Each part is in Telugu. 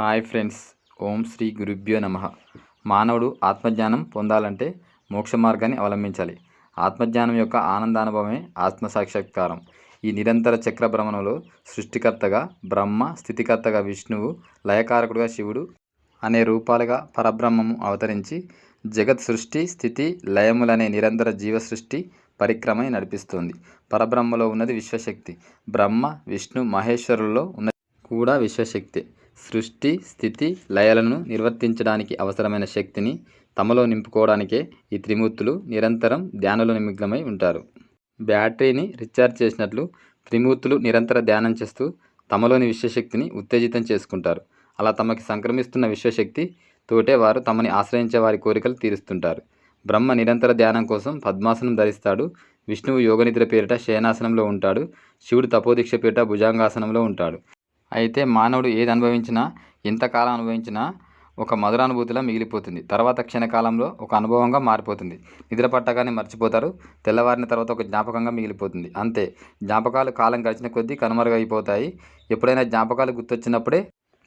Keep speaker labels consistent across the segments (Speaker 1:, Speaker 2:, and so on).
Speaker 1: హాయ్ ఫ్రెండ్స్ ఓం శ్రీ గురుభ్యో నమ. మానవుడు ఆత్మజ్ఞానం పొందాలంటే మోక్ష మార్గాన్ని అవలంబించాలి. ఆత్మజ్ఞానం యొక్క ఆనందానుభవమే ఆత్మ సాక్షాత్కారం. ఈ నిరంతర చక్ర భ్రమణంలో సృష్టికర్తగా బ్రహ్మ స్థితికర్తగా విష్ణువు లయకారకుడుగా శివుడు అనే రూపాలుగా పరబ్రహ్మము అవతరించి జగత్ సృష్టి స్థితి లయములనే నిరంతర జీవ సృష్టి పరిక్రమని నడిపిస్తుంది. పరబ్రహ్మలో ఉన్నది విశ్వశక్తి. బ్రహ్మ విష్ణు మహేశ్వరుల్లో ఉన్న కూడా విశ్వశక్తి. సృష్టి స్థితి లయలను నిర్వర్తించడానికి అవసరమైన శక్తిని తమలో నింపుకోవడానికే ఈ త్రిమూర్తులు నిరంతరం ధ్యానంలో నిమగ్నమై ఉంటారు. బ్యాటరీని రీఛార్జ్ చేసినట్లు త్రిమూర్తులు నిరంతర ధ్యానం చేస్తూ తమలోని విశ్వశక్తిని ఉత్తేజితం చేసుకుంటారు. అలా తమకి సంక్రమిస్తున్న విశ్వశక్తి తోటే వారు తమని ఆశ్రయించే వారి కోరికలు తీరుస్తుంటారు. బ్రహ్మ నిరంతర ధ్యానం కోసం పద్మాసనం ధరిస్తాడు. విష్ణువు యోగనిద్ర పేరిట శయనాసనంలో ఉంటాడు. శివుడు తపోదీక్ష పేరిట భుజాంగాసనంలో ఉంటాడు. అయితే మానవుడు ఏది అనుభవించినా ఎంతకాలం అనుభవించినా ఒక మధురానుభూతిలా మిగిలిపోతుంది. తర్వాత క్షణకాలంలో ఒక అనుభవంగా మారిపోతుంది. నిద్ర పట్టగానే మర్చిపోతారు. తెల్లవారిన తర్వాత ఒక జ్ఞాపకంగా మిగిలిపోతుంది. అంతే. జ్ఞాపకాలు కాలం గడిచిన కొద్దీ కనుమరుగైపోతాయి. ఎప్పుడైనా జ్ఞాపకాలు గుర్తొచ్చినప్పుడే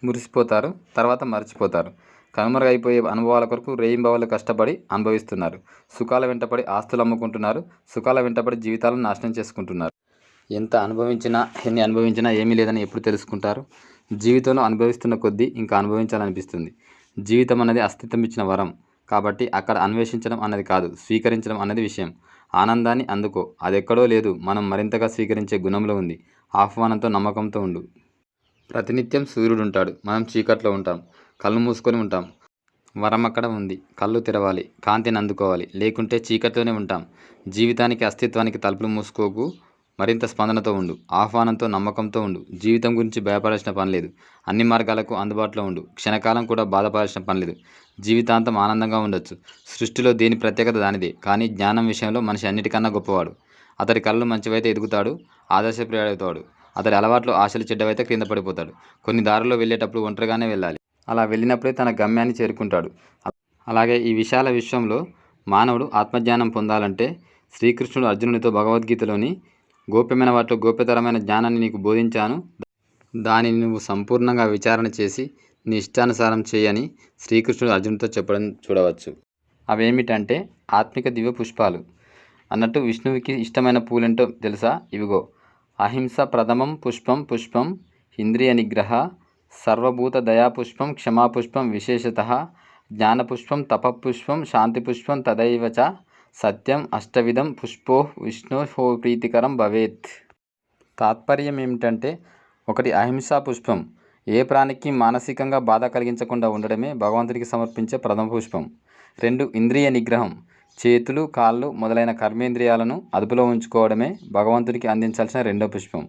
Speaker 1: మురిసిపోతారు. తర్వాత మర్చిపోతారు. కనుమరుగైపోయే అనుభవాల కొరకు రేయింబవళ్ళు కష్టపడి అనుభవిస్తున్నారు. సుఖాల వెంటపడి ఆస్తులు అమ్ముకుంటున్నారు. సుఖాల వెంటపడి జీవితాలను నాశనం చేసుకుంటున్నారు. ఎంత అనుభవించినా ఎన్ని అనుభవించినా ఏమీ లేదని ఎప్పుడు తెలుసుకుంటారు? జీవితంలో అనుభవిస్తున్న కొద్దీ ఇంకా అనుభవించాలనిపిస్తుంది. జీవితం అనేది అస్తిత్వం ఇచ్చిన వరం. కాబట్టి అక్కడ అన్వేషించడం అన్నది కాదు స్వీకరించడం అన్నది విషయం. ఆనందాన్ని అందుకో. అది ఎక్కడో లేదు. మనం మరింతగా స్వీకరించే గుణంలో ఉంది. ఆహ్వానంతో నమ్మకంతో ఉండు. ప్రతినిత్యం సూర్యుడు ఉంటాడు మనం చీకట్లో ఉంటాం. కళ్ళు మూసుకొని ఉంటాం. వరం అక్కడ ఉంది. కళ్ళు తెరవాలి. కాంతిని అందుకోవాలి. లేకుంటే చీకట్లోనే ఉంటాం. జీవితానికి అస్తిత్వానికి తలుపులు మూసుకోకు. మరింత స్పందనతో ఉండు ఆహ్వానంతో నమ్మకంతో ఉండు. జీవితం గురించి భయపడాల్సిన పని లేదు. అన్ని మార్గాలకు అందుబాటులో ఉండు. క్షణకాలం కూడా బాధపడాల్సిన పని లేదు. జీవితాంతం ఆనందంగా ఉండొచ్చు. సృష్టిలో దేని ప్రత్యేకత దానిదే. కానీ జ్ఞానం విషయంలో మనిషి అన్నిటికన్నా గొప్పవాడు. అతడి కళ్ళు మంచివైతే ఎదుగుతాడు ఆదర్శప్రియుడవుతాడు అతడి అలవాట్లు ఆశలు చెడ్డవైతే క్రింద పడిపోతాడు. కొన్ని దారుల్లో వెళ్ళేటప్పుడు ఒంటరిగానే వెళ్ళాలి. అలా వెళ్ళినప్పుడే తన గమ్యాన్ని చేరుకుంటాడు. అలాగే ఈ విశాల విశ్వంలో మానవుడు ఆత్మజ్ఞానం పొందాలంటే శ్రీకృష్ణుడు అర్జునునితో భగవద్గీతలోని గోప్యమైన వాటిలో గోప్యతరమైన జ్ఞానాన్ని నీకు బోధించాను. దానిని నువ్వు సంపూర్ణంగా విచారణ చేసి నీ ఇష్టానుసారం చేయని శ్రీకృష్ణుడు అర్జునుడితో చెప్పడం చూడవచ్చు. అవేమిటంటే ఆత్మిక దివ్య పుష్పాలు. అన్నట్టు విష్ణువుకి ఇష్టమైన పూలేంటో తెలుసా? ఇవిగో. అహింస ప్రథమం పుష్పం పుష్పం ఇంద్రియ నిగ్రహ సర్వభూత దయాపుష్పం క్షమాపుష్పం విశేషత జ్ఞానపుష్పం తపపుష్పం శాంతిపుష్పం తదైవచ సత్యం అష్టవిధం పుష్పో విష్ణు ప్రీతికరం భవేత్. తాత్పర్యం ఏమిటంటే ఒకటి అహింసా పుష్పం. ఏ ప్రాణికి మానసికంగా బాధ కలిగించకుండా ఉండడమే భగవంతుడికి సమర్పించే ప్రథమ పుష్పం. రెండు ఇంద్రియ నిగ్రహం. చేతులు కాళ్ళు మొదలైన కర్మేంద్రియాలను అదుపులో ఉంచుకోవడమే భగవంతుడికి అందించాల్సిన రెండో పుష్పం.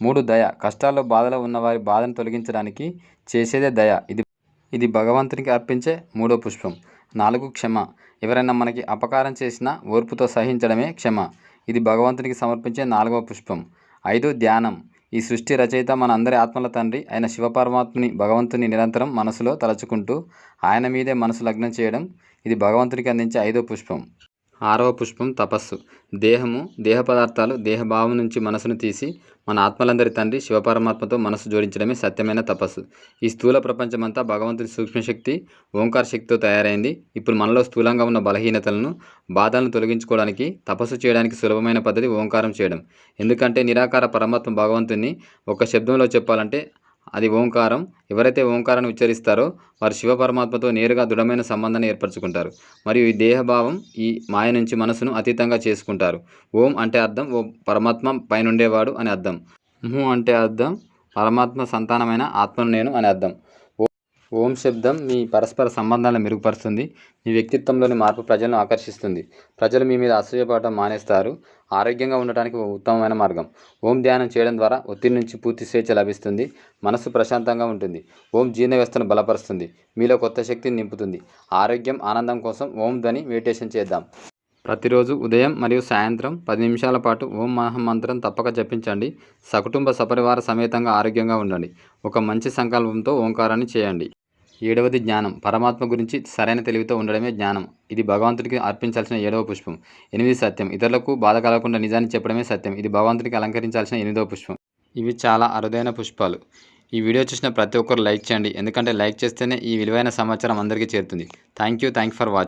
Speaker 1: మూడు దయ. కష్టాల్లో బాధలో ఉన్నవారి బాధను తొలగించడానికి చేసేదే దయ. ఇది ఇది భగవంతునికి అర్పించే మూడో పుష్పం. నాలుగు క్షమ. ఎవరైనా మనకి అపకారం చేసినా ఓర్పుతో సహించడమే క్షమ. ఇది భగవంతునికి సమర్పించే నాలుగవ పుష్పం. ఐదు ధ్యానం. ఈ సృష్టి రచయిత మన అందరి ఆత్మల తండ్రి అయిన శివపరమాత్మని భగవంతుని నిరంతరం మనసులో తలచుకుంటూ ఆయన మీదే మనసు లగ్నం చేయడం ఇది భగవంతునికి అందించే ఐదో పుష్పం. ఆరవ పుష్పం తపస్సు. దేహము దేహ పదార్థాలు దేహభావం నుంచి మనసును తీసి మన ఆత్మలందరి తండ్రి శివపరమాత్మతో మనసు జోడించడమే సత్యమైన తపస్సు. ఈ స్థూల ప్రపంచమంతా భగవంతుని సూక్ష్మశక్తి ఓంకార శక్తితో తయారైంది. ఇప్పుడు మనలో స్థూలంగా ఉన్న బలహీనతలను బాధలను తొలగించుకోవడానికి తపస్సు చేయడానికి సులభమైన పద్ధతి ఓంకారం చేయడం. ఎందుకంటే నిరాకార పరమాత్మ భగవంతుని ఒక శబ్దంలో చెప్పాలంటే అది ఓంకారం. ఎవరైతే ఓంకారాన్ని ఉచ్చరిస్తారో వారు శివ పరమాత్మతో నేరుగా దృఢమైన సంబంధాన్ని ఏర్పరచుకుంటారు. మరియు ఈ దేహభావం ఈ మాయ నుంచి మనసును అతీతంగా చేసుకుంటారు. ఓం అంటే అర్థం ఓ పరమాత్మ పైనుండేవాడు అని అర్థం. ము అంటే అర్థం పరమాత్మ సంతానమైన ఆత్మను నేను అని అర్థం. ఓం శబ్దం మీ పరస్పర సంబంధాలను మెరుగుపరుస్తుంది. మీ వ్యక్తిత్వంలోని మార్పు ప్రజలను ఆకర్షిస్తుంది. ప్రజలు మీ మీద అసూయపడటం మానేస్తారు. ఆరోగ్యంగా ఉండటానికి ఒక ఉత్తమమైన మార్గం. ఓం ధ్యానం చేయడం ద్వారా ఒత్తిడి నుంచి పూర్తి స్వేచ్ఛ లభిస్తుంది. మనసు ప్రశాంతంగా ఉంటుంది. ఓం జీర్ణ వ్యవస్థను బలపరుస్తుంది. మీలో కొత్త శక్తిని నింపుతుంది. ఆరోగ్యం ఆనందం కోసం ఓం ధ్వని మెడిటేషన్ చేద్దాం. ప్రతిరోజు ఉదయం మరియు సాయంత్రం పది నిమిషాల పాటు ఓం మహామంత్రం తప్పక జపించండి. సకుటుంబ సపరివార సమేతంగా ఆరోగ్యంగా ఉండండి. ఒక మంచి సంకల్పంతో ఓంకారాన్ని చేయండి. ఏడవది జ్ఞానం. పరమాత్మ గురించి సరైన తెలివితో ఉండడమే జ్ఞానం. ఇది భగవంతుడికి అర్పించాల్సిన ఏడవ పుష్పం. ఎనిమిది సత్యం. ఇతరులకు బాధ కలగకుండా నిజాన్ని చెప్పడమే సత్యం. ఇది భగవంతుడికి అలంకరించాల్సిన ఎనిమిదవ పుష్పం. ఇవి చాలా అరుదైన పుష్పాలు. ఈ వీడియో చూసిన ప్రతి ఒక్కరు లైక్ చేయండి. ఎందుకంటే లైక్ చేస్తేనే ఈ విలువైన సమాచారం అందరికీ చేరుతుంది. Thank you. Thank for watching